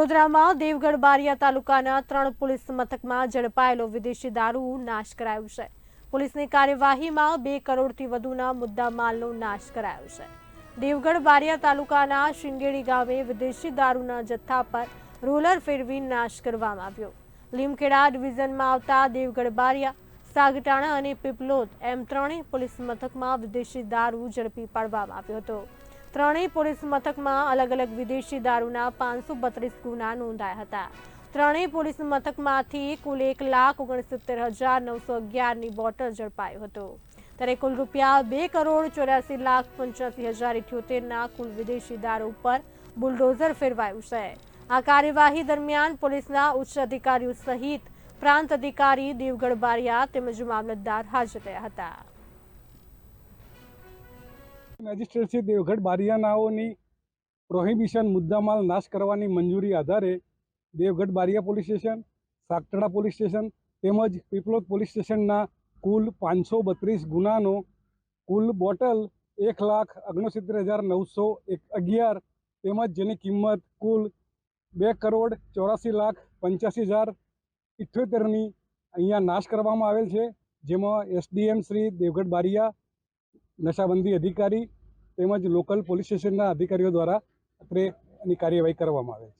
વડોદરામાં દેવગઢ બારિયા તાલુકાના ત્રણ પોલીસ મથકમાં ઝડપાયેલો વિદેશી દારૂ નાશ કરાયો છે. પોલીસની કાર્યવાહીમાં બે કરોડથી વધુના મુદ્દામાલનો નાશ કરાયો છે. દેવગઢ બારિયા તાલુકાના શિંગેડી ગામે વિદેશી દારૂના જથ્થા પર રોલર ફેરવી નાશ કરવામાં આવ્યો. લીમખેડા ડિવિઝનમાં આવતા દેવગઢ બારિયા, સાગટાણા અને પીપલોદ એમ ત્રણેય પોલીસ મથકમાં વિદેશી દારૂ ઝડપી પાડવામાં આવ્યો હતો. ત્રણેય પોલીસ મથકમાં અલગ અલગ વિદેશી દારૂના પાંચસો બત્રીસ ગુના નોંધાયા હતા. ત્રણેય પોલીસ મથકમાંથી કુલ એક લાખ ઓગણસિત્તેર હજાર નવસો અગિયારની બોટલ ઝડપાયો હતો. ત્યારે કુલ રૂપિયા બે કરોડ ચોર્યાસી લાખ પંચ્યાસી હજાર ઇઠ્યોતેરના કુલ વિદેશી દારૂ ઉપર બુલડોઝર ફેરવાયું છે. આ કાર્યવાહી દરમિયાન પોલીસના ઉચ્ચ અધિકારીઓ સહિત પ્રાંત અધિકારી દેવગઢ બારિયા તેમજ મામલતદાર હાજર રહ્યા હતા. મેજિસ્ટ્રેટશ્રી દેવગઢ બારિયાનાઓની પ્રોહિબિશન મુદ્દામાલ નાશ કરવાની મંજૂરી આધારે Devgadh Baria police station Saktada police station તેમજ પીપલોદ પોલીસ સ્ટેશનના કુલ પાંચસો બત્રીસ ગુનાનો કુલ બોટલ એક લાખ ઓગણસિત્તેર હજાર નવસો એક અગિયાર તેમજ જેની કિંમત કુલ બે કરોડ ચોરાસી લાખ પંચ્યાસી હજાર ઇઠ્યોતેરની અહીંયા નાશ કરવામાં આવેલ છે, જેમાં એસડીએમ શ્રી દેવગઢ બારિયા નશાબંધી અધિકારી તેમજ લોકલ પોલીસ સ્ટેશનના અધિકારીઓ દ્વારા અત્રે એની કાર્યવાહી કરવામાં આવે છે.